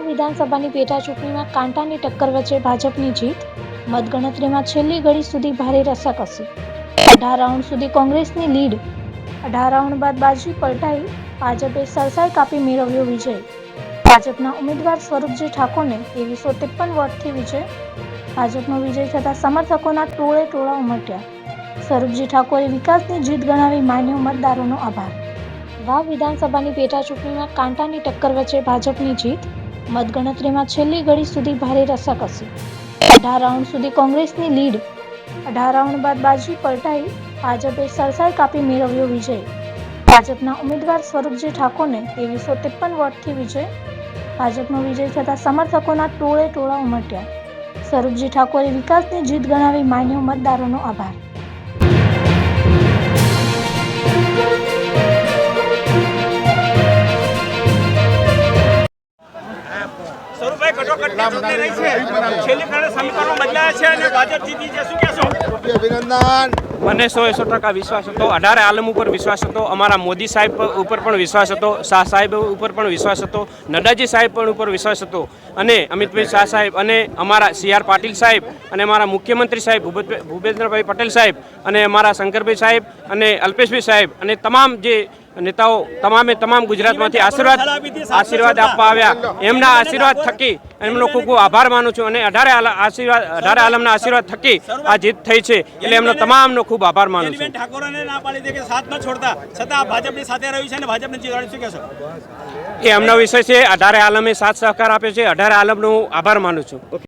વિધાનસભાની પેટા ચૂંટણીમાં કાંટાની ટક્કર વચ્ચે ભાજપની જીત. મતગણતરીમાં છેલ્લી ઘડી સુધી ભારે રસાકસી. અઢાર રાઉન્ડ સુધી કોંગ્રેસની લીડ. અઢાર રાઉન્ડ બાદ બાજી પલટાઈ. ભાજપે સરસાઈ કાપી મેળવ્યો વિજય. ભાજપના ઉમેદવાર સ્વરૂપજી ઠાકોરને ત્રેવીસો ત્રેપન વોટથી વિજય. ભાજપનો વિજય થતાં સમર્થકોના ટોળે ટોળા ઉમટ્યા. સ્વરૂપજી ઠાકોરે વિકાસની જીત ગણાવી માન્યો મતદારોનો આભાર. વાવ વિધાનસભાની પેટા ચૂંટણીમાં કાંટાની ટક્કર વચ્ચે ભાજપની જીત, મતગણતરીમાં છેલ્લી ઘડી સુધી ભારે રસાકસી. અઢાર રાઉન્ડ સુધી કોંગ્રેસની લીડ. અઢાર રાઉન્ડ બાદ બાજી પલટાઈ, ભાજપે સરસાઈ કાપી મેળવ્યો વિજય. ભાજપના ઉમેદવાર સ્વરૂપજી ઠાકોરને ત્રેવીસો ત્રેપન વોટથી વિજય. ભાજપનો વિજય થતાં સમર્થકોના ટોળે ટોળા ઉમટ્યા. સ્વરૂપજી ઠાકોરે વિકાસની જીત ગણાવી માન્યો મતદારોનો આભાર. કટોકટની ચૂંટણી રહી છે. છેલ્લી ઘડી સમીકરણો બદલાયા છે અને ભાજપ જીતી છે. શું કહેશો? અભિનંદન. મને સો એસો ટકા વિશ્વાસ હતો. અઢારે આલમ ઉપર વિશ્વાસ હતો. અમારા મોદી સાહેબ ઉપર પણ વિશ્વાસ હતો. શાહ સાહેબ ઉપર પણ વિશ્વાસ હતો. નડ્ડાજી સાહેબ પણ ઉપર વિશ્વાસ હતો. અને અમિતભાઈ શાહ સાહેબ અને અમારા સી આર પાટીલ સાહેબ અને અમારા મુખ્યમંત્રી સાહેબ ભૂપેન્દ્ર- ભૂપેન્દ્રભાઈ પટેલ સાહેબ અને અમારા શંકરભાઈ સાહેબ અને અલ્પેશભાઈ સાહેબ અને તમામ જે નેતાઓ તમામે તમામ ગુજરાતમાંથી આશીર્વાદ આશીર્વાદ આપવા આવ્યા. એમના આશીર્વાદ થકી એમનો ખૂબ ખૂબ આભાર માનું છું અને અઢારે આશીર્વાદ અઢારે આલમના આશીર્વાદ થકી આ જીત થઈ છે. એટલે એમનો તમામનો ખૂબ આભાર માનું છું. ઠાકોરને ના પાડી દે કે સાથ ન છોડતા. છતાં ભાજપની સાથે રહ્યું છે અને ભાજપને જીતાડી શું કહેશો? એ એમનો વિષય છે. અઢારે આલમે સાથ સહકાર આપ્યો છે. અઢારે આલમનો આભાર માનું છું.